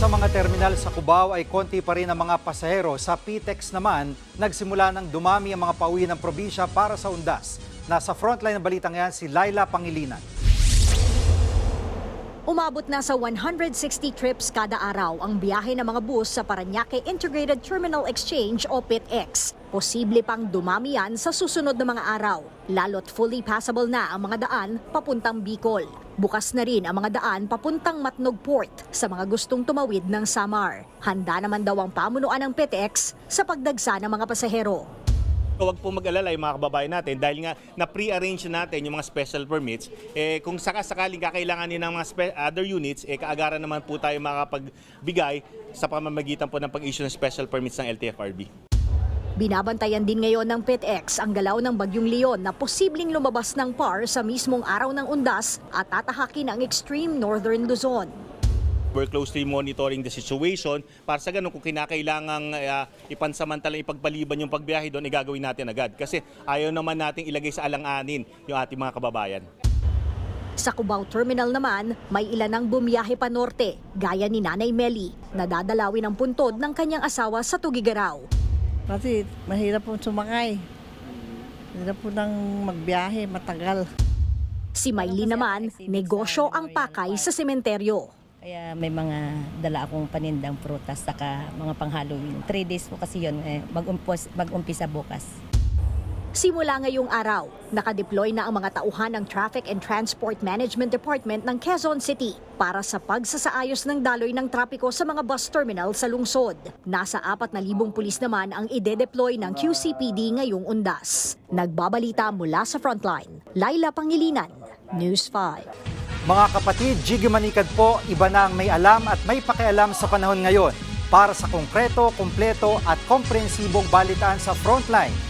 sa mga terminal sa Cubao ay konti pa rin ang mga pasahero. Sa PTEX naman, nagsimula ng dumami ang mga pauwi ng probinsya para sa undas. Nasa frontline ng balitang yan si Laila Pangilinan. Umabot na sa 160 trips kada araw ang biyahe ng mga bus sa Paranaque Integrated Terminal Exchange o PITX. Posible pang dumami yan sa susunod na mga araw, lalo't fully passable na ang mga daan papuntang Bicol. Bukas na rin ang mga daan papuntang Matnog Port sa mga gustong tumawid ng Samar. Handa naman daw ang pamunuan ng PITX sa pagdagsa ng mga pasahero. Huwag po mag-alala yung mga kababayan natin dahil nga na pre-arrange natin yung mga special permits. Eh, kung sakasakaling kakailanganin ng mga other units, eh, kaagaran naman po tayo makapagbigay sa pamamagitan po ng pag-issue ng special permits ng LTFRB. Binabantayan din ngayon ng PITX ang galaw ng Bagyong Leon na posibleng lumabas ng PAR sa mismong araw ng undas at tatahakin ang extreme northern Luzon. We're closely monitoring the situation para sa ganun kung kinakailangang uh, ipansamantala ipagpaliban yung pagbiyahe doon, igagawin natin agad. Kasi ayaw naman nating ilagay sa alang-anin yung ating mga kababayan. Sa Cubao Terminal naman, may ilan ang bumiyahe pa norte, gaya ni Nanay Meli, na dadalawin ang puntod ng kanyang asawa sa Tugigaraw. Kasi mahirap po sumakay. Mahirap po nang magbiyahe, matagal. Si Maylin naman, negosyo ang pakay sa sementeryo. Kaya may mga dala akong panindang prutas saka mga pang-Halloween. Three days po kasi yun, eh, mag-umpisa bukas. Simula ngayong araw, nakadeploy na ang mga tauhan ng Traffic and Transport Management Department ng Quezon City para sa pagsasaayos ng daloy ng trapiko sa mga bus terminal sa lungsod. Nasa 4,000 pulis naman ang ide-deploy ng QCPD ngayong undas. Nagbabalita mula sa frontline, Laila Pangilinan, News 5. Mga kapatid, Jiggy Manikad po, iba na ang may alam at may pakialam sa panahon ngayon. Para sa konkreto, kumpleto at komprehensibong balitaan sa Frontline,